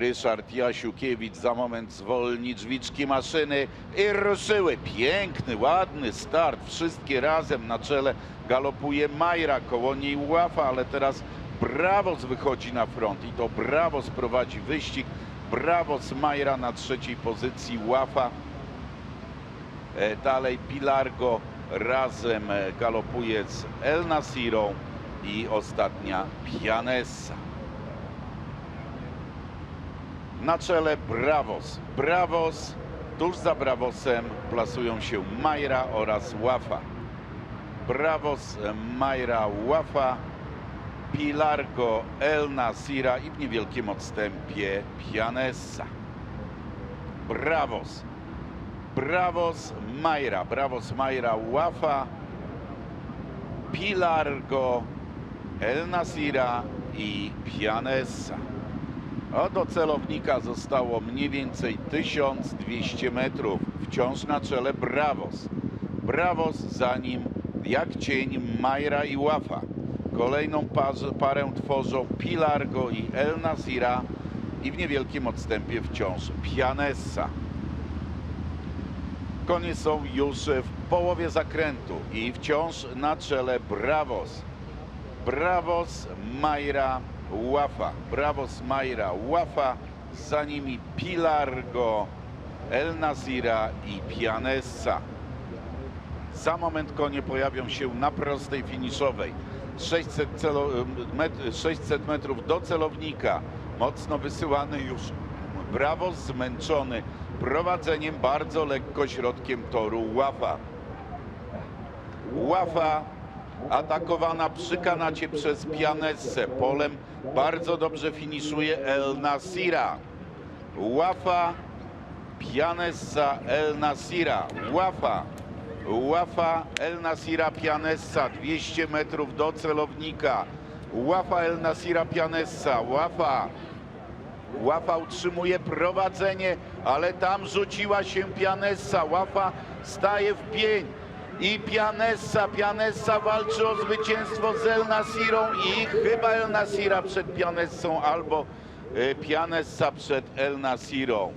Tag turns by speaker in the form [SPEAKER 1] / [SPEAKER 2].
[SPEAKER 1] Ryszard Jasiukiewicz za moment zwolni drzwiczki maszyny i ruszyły. Piękny, ładny start. Wszystkie razem na czele galopuje Majra, koło niej Łafa, ale teraz Bravos wychodzi na front i to Bravos prowadzi wyścig. Bravos Majra na trzeciej pozycji, Łafa E, Dalej Pilargo razem e, galopuje z El Nasirą i ostatnia Pianessa. Na czele Bravos. Bravos, tuż za Bravosem plasują się Majra oraz Łafa. Bravos, Majra, Łafa, Pilargo, El Nasira i w niewielkim odstępie Pianessa. Bravos. Bravos Majra, Bravos Majra Łafa, Pilargo, El Nasira i Pianessa. A do celownika zostało mniej więcej 1200 metrów. Wciąż na czele Bravos. Bravos za nim jak cień Majra i Łafa. Kolejną parę tworzą Pilargo i El Nasira i w niewielkim odstępie wciąż Pianessa. Konie są już w połowie zakrętu i wciąż na czele Bravos. Bravos, Majra, Łafa. Bravos, Majra, Łafa. Za nimi Pilargo, El Nazira i Pianessa. Za moment konie pojawią się na prostej finiszowej. 600, celo, met, 600 metrów do celownika. Mocno wysyłany już Bravos zmęczony prowadzeniem bardzo lekko środkiem toru Łafa. Łafa atakowana przy kanacie przez Pianessę. Polem bardzo dobrze finiszuje El Nasira. Łafa, Pianessa, El Nasira. Łafa, Łafa, El Nasira, Pianessa. 200 metrów do celownika. Łafa, El Nasira, Pianessa. Łafa, Łafa utrzymuje prowadzenie, ale tam rzuciła się Pianessa. Łafa staje w pień. I Pianessa, Pianessa walczy o zwycięstwo z El Nasirą i chyba El Nasira przed Pianessą albo e, Pianessa przed El Nasirą.